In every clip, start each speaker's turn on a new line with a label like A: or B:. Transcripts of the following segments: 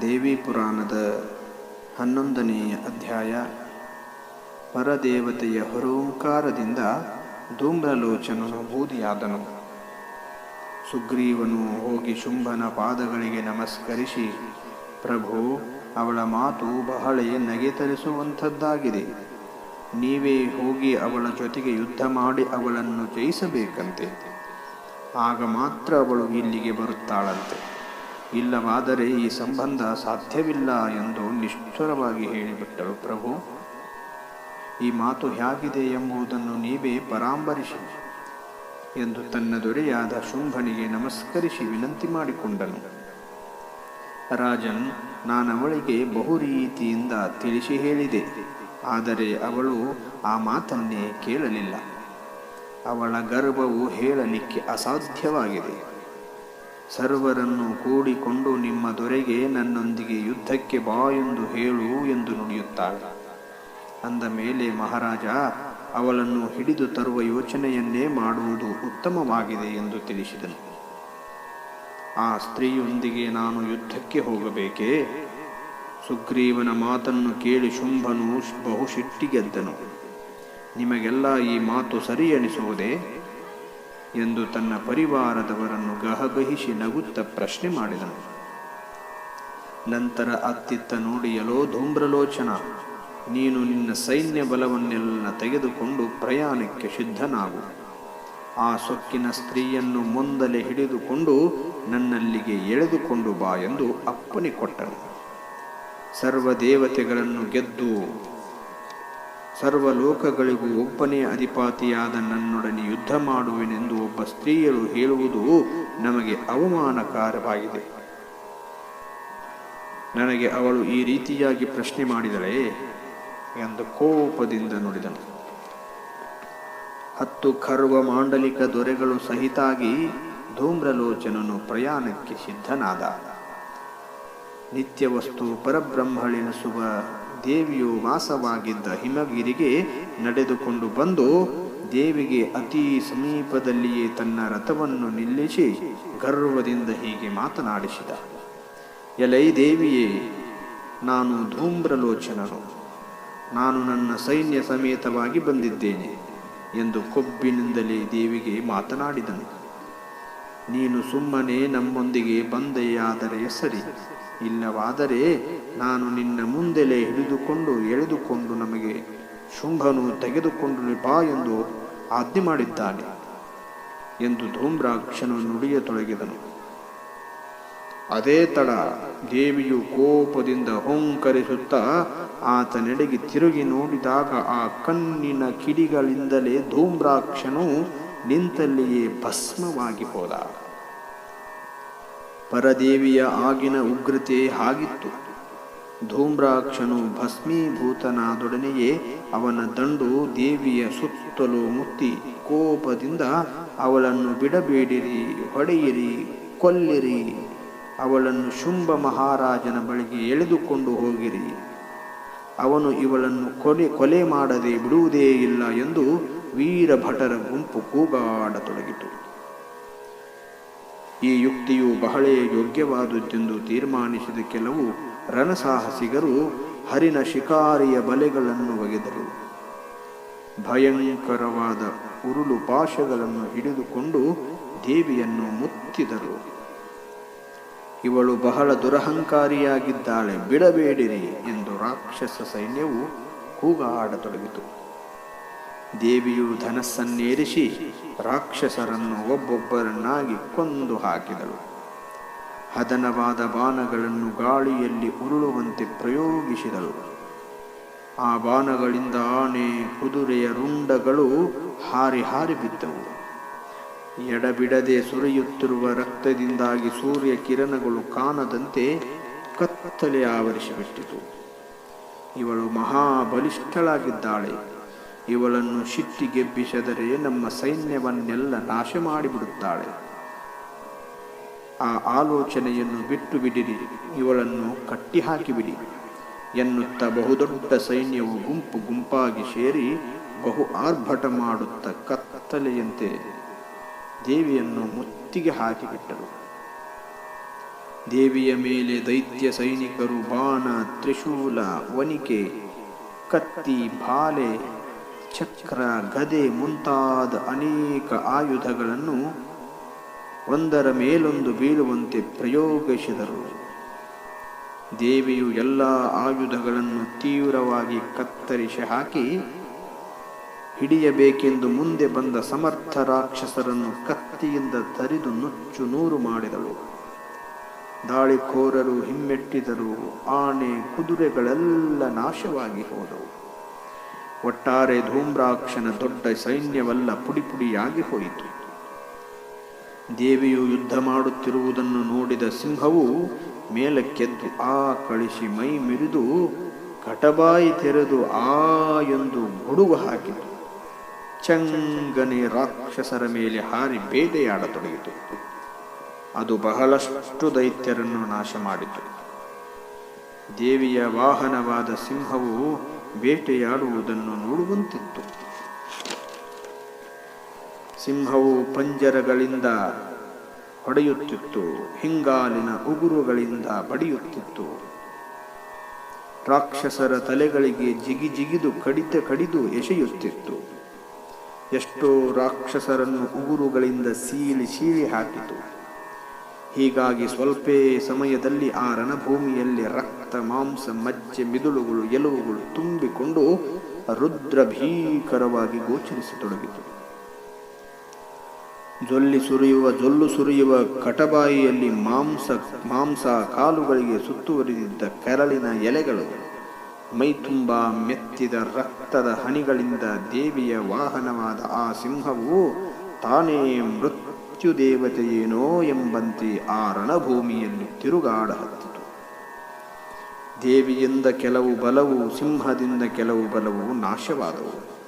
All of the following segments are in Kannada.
A: ದೇವಿ ಪುರಾಣದ ಹನ್ನೊಂದನೆಯ ಅಧ್ಯಾಯ. ಪರದೇವತೆಯ ಹೊರೋಂಕಾರದಿಂದ ಧೂಮ್ರಲೋಚನನು ಬೂದಿಯಾದನು. ಸುಗ್ರೀವನು ಹೋಗಿ ಶುಂಭನ ಪಾದಗಳಿಗೆ ನಮಸ್ಕರಿಸಿ, ಪ್ರಭು, ಅವಳ ಮಾತು ಬಹಳ ನಗೆ ತರಿಸುವಂಥದ್ದಾಗಿದೆ. ನೀವೇ ಹೋಗಿ ಅವಳ ಜೊತೆಗೆ ಯುದ್ಧ ಮಾಡಿ ಅವಳನ್ನು ಜಯಿಸಬೇಕಂತೆ. ಆಗ ಮಾತ್ರ ಅವಳು ಇಲ್ಲಿಗೆ ಬರುತ್ತಾಳಂತೆ. ಇಲ್ಲವಾದರೆ ಈ ಸಂಬಂಧ ಸಾಧ್ಯವಿಲ್ಲ ಎಂದು ನಿಷ್ಠುರವಾಗಿ ಹೇಳಿಬಿಟ್ಟಳು ಪ್ರಭು. ಈ ಮಾತು ಹೇಗಿದೆ ಎಂಬುದನ್ನು ನೀವೇ ಪರಾಂಬರಿಸಿ ಎಂದು ತನ್ನ ದೊರೆಯಾದ ಶುಂಭನಿಗೆ ನಮಸ್ಕರಿಸಿ ವಿನಂತಿ ಮಾಡಿಕೊಂಡನು. ರಾಜನ್ ನಾನವಳಿಗೆ ಬಹು ರೀತಿಯಿಂದ ತಿಳಿಸಿ ಹೇಳಿದೆ, ಆದರೆ ಅವಳು ಆ ಮಾತನ್ನೇ ಕೇಳಲಿಲ್ಲ. ಅವಳ ಗರ್ಭವು ಹೇಳಲಿಕ್ಕೆ ಅಸಾಧ್ಯವಾಗಿದೆ. ಸರ್ವರನ್ನು ಕೂಡಿಕೊಂಡು ನಿಮ್ಮ ದೊರೆಗೆ ನನ್ನೊಂದಿಗೆ ಯುದ್ಧಕ್ಕೆ ಬಾ ಎಂದು ಹೇಳು ಎಂದು ನುಡಿಯುತ್ತಾಳೆ. ಅಂದ ಮೇಲೆ ಮಹಾರಾಜ, ಅವಳನ್ನು ಹಿಡಿದು ತರುವ ಯೋಚನೆಯನ್ನೇ ಮಾಡುವುದು ಉತ್ತಮವಾಗಿದೆ ಎಂದು ತಿಳಿಸಿದನು. ಆ ಸ್ತ್ರೀಯೊಂದಿಗೆ ನಾನು ಯುದ್ಧಕ್ಕೆ ಹೋಗಬೇಕೇ? ಸುಗ್ರೀವನ ಮಾತನ್ನು ಕೇಳಿ ಶುಂಭನು ಬಹು ಸಿಟ್ಟಿಗೆದ್ದನು ನಿಮಗೆಲ್ಲ ಈ ಮಾತು ಸರಿ ಎನಿಸುವುದೇ ಎಂದು ತನ್ನ ಪರಿವಾರದವರನ್ನು ಗಹಗಹಿಸಿ ನಗುತ್ತ ಪ್ರಶ್ನೆ ಮಾಡಿದನು. ನಂತರ ಅತ್ತಿತ್ತ ನೋಡಿ ಎಲೋ ಧೂಮ್ರಲೋಚನ, ನೀನು ನಿನ್ನ ಸೈನ್ಯ ಬಲವನ್ನೆಲ್ಲ ತೆಗೆದುಕೊಂಡು ಪ್ರಯಾಣಕ್ಕೆ ಸಿದ್ಧನಾಗು. ಆ ಸೊಕ್ಕಿನ ಸ್ತ್ರೀಯನ್ನು ಮುಂದಲೆ ಹಿಡಿದುಕೊಂಡು ನನ್ನಲ್ಲಿಗೆ ಎಳೆದುಕೊಂಡು ಬಾ ಎಂದು ಅಪ್ಪನೆ ಕೊಟ್ಟನು. ಸರ್ವ ದೇವತೆಗಳನ್ನು ಗೆದ್ದು ಸರ್ವ ಲೋಕಗಳಿಗೂ ಒಬ್ಬನೇ ಅಧಿಪಾತಿಯಾದ ನನ್ನೊಡನೆ ಯುದ್ಧ ಮಾಡುವೆನೆಂದು ಒಬ್ಬ ಸ್ತ್ರೀಯರು ಹೇಳುವುದು ನಮಗೆ ಅವಮಾನಕಾರವಾಗಿದೆ. ನನಗೆ ಅವಳು ಈ ರೀತಿಯಾಗಿ ಪ್ರಶ್ನೆ ಮಾಡಿದರೆ ಎಂದು ಕೋಪದಿಂದ ನುಡಿದನು. ಹತ್ತು ಖರ್ವ ಮಾಂಡಲಿಕ ದೊರೆಗಳು ಸಹಿತಾಗಿ ಧೂಮ್ರಲೋಚನನು ಪ್ರಯಾಣಕ್ಕೆ ಸಿದ್ಧನಾದ. ನಿತ್ಯ ವಸ್ತು ಪರಬ್ರಹ್ಮಳೆನಿಸುವ ದೇವಿಯು ವಾಸವಾಗಿದ್ದ ಹಿಮಗಿರಿಗೆ ನಡೆದುಕೊಂಡು ಬಂದು ದೇವಿಗೆ ಅತಿ ಸಮೀಪದಲ್ಲಿಯೇ ತನ್ನ ರಥವನ್ನು ನಿಲ್ಲಿಸಿ ಗರ್ವದಿಂದ ಹೀಗೆ ಮಾತನಾಡಿಸಿದ. ಎಲೈ ದೇವಿಯೇ, ನಾನು ಧೂಮ್ರಲೋಚನನು. ನಾನು ನನ್ನ ಸೈನ್ಯ ಸಮೇತವಾಗಿ ಬಂದಿದ್ದೇನೆ ಎಂದು ಕೊಬ್ಬಿನಿಂದಲೇ ದೇವಿಗೆ ಮಾತನಾಡಿದನು. ನೀನು ಸುಮ್ಮನೆ ನಮ್ಮೊಂದಿಗೆ ಬಂದೆಯಾದರೆ ಸರಿ. ಇಲ್ಲವಾದರೆ ನಾನು ನಿನ್ನ ಮುಂದೆಲೆ ಹಿಡಿದುಕೊಂಡು ಎಳೆದುಕೊಂಡು ನಮಗೆ ಶುಂಭನು ತೆಗೆದುಕೊಂಡು ಬಾ ಎಂದು ಆಜ್ಞೆ ಮಾಡಿದ್ದಾನೆ ಎಂದು ಧೂಮ್ರಾಕ್ಷನು ನುಡಿಯತೊಡಗಿದನು ಅದೇ ತಡ ದೇವಿಯು ಕೋಪದಿಂದ ಹೊಂಕರಿಸುತ್ತಾ ಆತನೆಡೆಗೆ ತಿರುಗಿ ನೋಡಿದಾಗ ಆ ಕಣ್ಣಿನ ಕಿಡಿಗಳಿಂದಲೇ ಧೂಮ್ರಾಕ್ಷನು ನಿಂತಲ್ಲಿಯೇ ಭಸ್ಮವಾಗಿ ಹೋದ. ಪರದೇವಿಯ ಆಗಿನ ಉಗ್ರತೆ ಹಾಗಿತ್ತು. ಧೂಮ್ರಾಕ್ಷನು ಭಸ್ಮೀಭೂತನಾದೊಡನೆಯೇ ಅವನ ದಂಡು ದೇವಿಯ ಸುತ್ತಲೂ ಮುತ್ತಿ ಕೋಪದಿಂದ ಅವಳನ್ನು ಬಿಡಬೇಡಿರಿ, ಹೊಡೆಯಿರಿ, ಕೊಲ್ಲಿರಿ, ಅವಳನ್ನು ಶುಂಭ ಮಹಾರಾಜನ ಬಳಿಗೆ ಎಳೆದುಕೊಂಡು ಹೋಗಿರಿ. ಅವನು ಇವಳನ್ನು ಕೊಲೆ ಕೊಲೆ ಮಾಡದೆ ಬಿಡುವುದೇ ಇಲ್ಲ ಎಂದು ವೀರಭಟರ ಗುಂಪು ಕೂಗಾಡತೊಡಗಿತು. ಈ ಯುಕ್ತಿಯು ಬಹಳ ಯೋಗ್ಯವಾದುದೆಂದು ತೀರ್ಮಾನಿಸಿದ ಕೆಲವು ರಣಸಾಹಸಿಗರು ಹರಿನ ಶಿಕಾರಿಯ ಬಲೆಗಳನ್ನು ಒಗೆದರು. ಭಯಂಕರವಾದ ಉರುಳು ಪಾಶಗಳನ್ನು ಹಿಡಿದುಕೊಂಡು ದೇವಿಯನ್ನು ಮುತ್ತಿದರು. ಇವಳು ಬಹಳ ದುರಹಂಕಾರಿಯಾಗಿದ್ದಾಳೆ, ಬಿಡಬೇಡಿರಿ ಎಂದು ರಾಕ್ಷಸ ಸೈನ್ಯವು ಕೂಗಾಡತೊಡಗಿತು. ದೇವಿಯು ಧನಸ್ಸನ್ನೇರಿಸಿ ರಾಕ್ಷಸರನ್ನು ಒಬ್ಬೊಬ್ಬರನ್ನಾಗಿ ಕೊಂದು ಹಾಕಿದಳು. ಹದನವಾದ ಬಾಣಗಳನ್ನು ಗಾಳಿಯಲ್ಲಿ ಉರುಳುವಂತೆ ಪ್ರಯೋಗಿಸಿದಳು. ಆ ಬಾಣಗಳಿಂದ ಆನೆ, ಕುದುರೆಯ ರುಂಡಗಳು ಹಾರಿ ಹಾರಿ ಬಿದ್ದವು. ಎಡಬಿಡದೆ ಸುರಿಯುತ್ತಿರುವ ರಕ್ತದಿಂದಾಗಿ ಸೂರ್ಯ ಕಿರಣಗಳು ಕಾಣದಂತೆ ಕತ್ತಲೆ ಆವರಿಸಿಬಿಟ್ಟಿತು. ಇವಳು ಮಹಾಬಲಿಷ್ಠಳಾಗಿದ್ದಾಳೆ. ಇವಳನ್ನು ಶಿಟ್ಟಿಗೆಬ್ಬಿಸಿದರೆ ನಮ್ಮ ಸೈನ್ಯವನ್ನೆಲ್ಲ ನಾಶ ಮಾಡಿಬಿಡುತ್ತಾಳೆ ಆ ಆಲೋಚನೆಯನ್ನು ಬಿಟ್ಟು ಬಿಡಿರಿ ಇವಳನ್ನು ಕಟ್ಟಿ ಹಾಕಿಬಿಡಿ ಎನ್ನುತ್ತಾ ಬಹುದೊಡ್ಡ ಸೈನ್ಯವು ಗುಂಪು ಗುಂಪಾಗಿ ಸೇರಿ ಬಹು ಆರ್ಭಟ ಮಾಡುತ್ತ ಕತ್ತಲೆಯಂತೆ ದೇವಿಯನ್ನು ಮುತ್ತಿಗೆ ಹಾಕಿಬಿಟ್ಟರು. ದೇವಿಯ ಮೇಲೆ ದೈತ್ಯ ಸೈನಿಕರು ಬಾಣ, ತ್ರಿಶೂಲ ವನಿಕೆ ಕತ್ತಿ, ಬಾಲೆ ಚಕ್ರ ಗದೆ ಮುಂತಾದ ಅನೇಕ ಆಯುಧಗಳನ್ನು ಒಂದರ ಮೇಲೊಂದು ಬೀಳುವಂತೆ ಪ್ರಯೋಗಿಸಿದರು. ದೇವಿಯು ಎಲ್ಲ ಆಯುಧಗಳನ್ನು ತೀವ್ರವಾಗಿ ಕತ್ತರಿಸಿ ಹಾಕಿ, ಹಿಡಿಯಬೇಕೆಂದು ಮುಂದೆ ಬಂದ ಸಮರ್ಥ ರಾಕ್ಷಸರನ್ನು ಕತ್ತಿಯಿಂದ ತರಿದು ನುಚ್ಚು ನೂರು ಮಾಡಿದಳು. ದಾಳಿಕೋರರು ಹಿಮ್ಮೆಟ್ಟಿದರು, ಆನೆ ಕುದುರೆಗಳೆಲ್ಲ ನಾಶವಾಗಿ ಹೋದವು. ಒಟ್ಟಾರೆ ಧೂಮ್ರಾಕ್ಷನ ದೊಡ್ಡ ಸೈನ್ಯವಲ್ಲ ಪುಡಿ ಪುಡಿಯಾಗಿ ಹೋಯಿತು. ದೇವಿಯು ಯುದ್ಧ ಮಾಡುತ್ತಿರುವುದನ್ನು ನೋಡಿದ ಸಿಂಹವು ಮೇಲಕ್ಕೆದ್ದು ಆ ಕಳಿಸಿ ಮೈ ಮಿರಿದು ಕಟಬಾಯಿ ತೆರೆದು ಆ ಎಂದು ಗುಡುಗು ಹಾಕಿತು. ಚಂಗನೆ ರಾಕ್ಷಸರ ಮೇಲೆ ಹಾರಿ ಬೇಟೆಯಾಡತೊಡಗಿತು ಅದು ಬಹಳಷ್ಟು ದೈತ್ಯರನ್ನು ನಾಶ ಮಾಡಿತು ದೇವಿಯ ವಾಹನವಾದ ಸಿಂಹವು ಬೇಟೆಯಾಡುವುದನ್ನು ನೋಡುವಂತಿತ್ತು. ಸಿಂಹವು ಪಂಜರಗಳಿಂದ ಹೊಡೆಯುತ್ತಿತ್ತು, ಹಿಂಗಾಲಿನ ಉಗುರುಗಳಿಂದ ಬಡಿಯುತ್ತಿತ್ತು. ರಾಕ್ಷಸರ ತಲೆಗಳಿಗೆ ಜಿಗಿ ಜಿಗಿದು ಕಡಿತ ಕಡಿದು ಎಸೆಯುತ್ತಿತ್ತು. ಎಷ್ಟೋ ರಾಕ್ಷಸರನ್ನು ಉಗುರುಗಳಿಂದ ಸೀಳಿ ಸೀಳಿ ಹಾಕಿತು. ಹೀಗಾಗಿ ಸ್ವಲ್ಪೇ ಸಮಯದಲ್ಲಿ ಆ ರಣಭೂಮಿಯಲ್ಲಿ ರಕ್ತ, ಮಾಂಸ, ಮಜ್ಜೆ, ಮಿದುಳುಗಳು ಎಲುವುಗಳು ತುಂಬಿಕೊಂಡು ರುದ್ರ ಭೀಕರವಾಗಿ ಗೋಚರಿಸತೊಡಗಿತು. ಜೊಲ್ಲಿ ಸುರಿಯುವ, ಜೊಲ್ಲು ಸುರಿಯುವ ಕಟಬಾಯಿಯಲ್ಲಿ ಮಾಂಸ ಮಾಂಸ ಕಾಲುಗಳಿಗೆ ಸುತ್ತುವರಿದಿದ್ದ ಕೆರಳಿನ ಎಲೆಗಳು ಮೈತುಂಬ ಮೆತ್ತಿದ ರಕ್ತದ ಹನಿಗಳಿಂದ ದೇವಿಯ ವಾಹನವಾದ ಆ ಸಿಂಹವು ತಾನೇ ಮೃತ್ಯು ದೇವತೆಯೇನೋ ಎಂಬಂತೆ ಆ ರಣಭೂಮಿಯಲ್ಲಿ ತಿರುಗಾಡ ಹತ್ತಿತು. ದೇವಿಯಿಂದ ಕೆಲವು ಬಲವು, ಸಿಂಹದಿಂದ ಕೆಲವು ಬಲವು ನಾಶವಾದವು.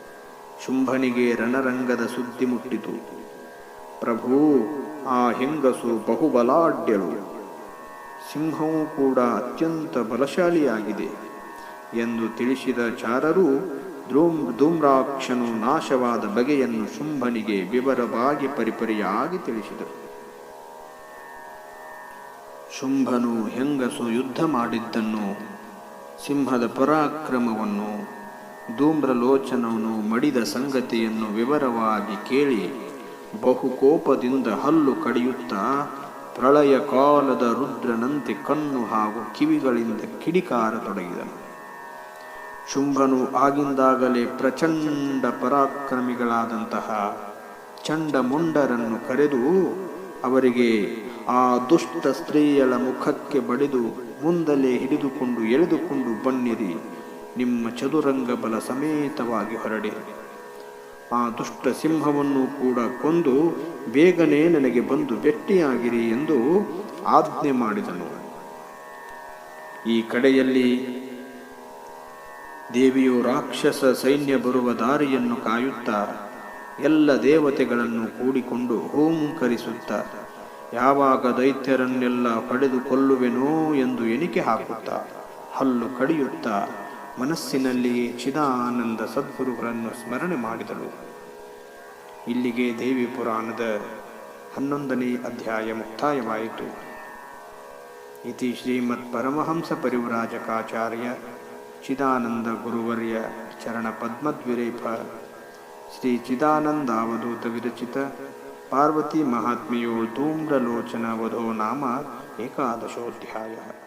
A: ಶುಂಭನಿಗೆ ರಣರಂಗದ ಸುದ್ದಿ ಮುಟ್ಟಿತು. ಪ್ರಭು, ಆ ಹೆಂಗಸು ಬಹುಬಲಾಢ್ಯಳು. ಸಿಂಹವು ಕೂಡ ಅತ್ಯಂತ ಬಲಶಾಲಿಯಾಗಿದೆ ಎಂದು ತಿಳಿಸಿದ ಚಾರರು ಧ್ರೂಮ್ ಧೂಮ್ರಾಕ್ಷನು ನಾಶವಾದ ಬಗೆಯನ್ನು ಶುಂಭನಿಗೆ ವಿವರವಾಗಿ ಪರಿಪರಿಯಾಗಿ ತಿಳಿಸಿದರು ಶುಂಭನು ಹೆಂಗಸು ಯುದ್ಧ ಮಾಡಿದ್ದನ್ನು, ಸಿಂಹದ ಪರಾಕ್ರಮವನ್ನು, ಧೂಮ್ರಲೋಚನವನ್ನು ಮಡಿದ ಸಂಗತಿಯನ್ನು ವಿವರವಾಗಿ ಕೇಳಿ ಬಹುಕೋಪದಿಂದ ಹಲ್ಲು ಕಡಿಯುತ್ತಾ ಪ್ರಳಯ ಕಾಲದ ರುದ್ರನಂತೆ ಕಣ್ಣು ಹಾಗೂ ಕಿವಿಗಳಿಂದ ಕಿಡಿಕಾರತೊಡಗಿದನು. ಶುಂಭನು ಆಗಿಂದಾಗಲೇ ಪ್ರಚಂಡ ಪರಾಕ್ರಮಿಗಳಾದಂತಹ ಚಂಡಮುಂಡರನ್ನು ಕರೆದು ಅವರಿಗೆ ಆ ದುಷ್ಟ ಸ್ತ್ರೀಯಳ ಮುಖಕ್ಕೆ ಬಡಿದು ಮುಂದಲೇ ಹಿಡಿದುಕೊಂಡು ಎಳೆದುಕೊಂಡು ಬನ್ನಿರಿ. ನಿಮ್ಮ ಚದುರಂಗ ಬಲ ಸಮೇತವಾಗಿ ಹೊರಡಿ. ಆ ದುಷ್ಟ ಸಿಂಹವನ್ನು ಕೂಡ ಕೊಂದು ಬೇಗನೆ ನನಗೆ ಬಂದು ಭೆಟ್ಟಿಯಾಗಿರಿ ಎಂದು ಆಜ್ಞೆ ಮಾಡಿದನು. ಈ ಕಡೆಯಲ್ಲಿ ದೇವಿಯು ರಾಕ್ಷಸ ಸೈನ್ಯ ಬರುವ ದಾರಿಯನ್ನು ಕಾಯುತ್ತಾ ಎಲ್ಲ ದೇವತೆಗಳನ್ನು ಕೂಡಿಕೊಂಡು ಹೋಂಕರಿಸುತ್ತ ಯಾವಾಗ ದೈತ್ಯರನ್ನೆಲ್ಲ ಪಡೆದು ಕೊಲ್ಲುವೆನೋ ಎಂದು ಎಣಿಕೆ ಹಾಕುತ್ತಾ ಹಲ್ಲು ಕಡಿಯುತ್ತಾ ಮನಸ್ಸಿನಲ್ಲಿಯೇ ಚಿದಾನಂದ ಸದ್ಗುರುಗಳನ್ನು ಸ್ಮರಣೆ ಮಾಡಿದಳು. ಇಲ್ಲಿಗೆ ದೇವಿ ಪುರಾಣದ ಹನ್ನೊಂದನೇ ಅಧ್ಯಾಯ ಮುಕ್ತಾಯವಾಯಿತು. ಇತಿ ಶ್ರೀಮತ್ ಪರಮಹಂಸ ಪರಿವ್ರಾಜಕಾಚಾರ್ಯ ಚಿದಾನಂದ ಗುರುವರ್ಯ ಚರಣ ಪದ್ಮದ್ವಿರೇಪ. ಶ್ರೀ ಚಿದಾನಂದಾವಧೂತ ವಿರಚಿತ ಪಾರ್ವತಿ ಮಹಾತ್ಮೆಯೋಳ್ ಧೂಮ್ರಲೋಚನ ವಧೋ ನಾಮ ಏಕಾದಶೋಧ್ಯಾಯ.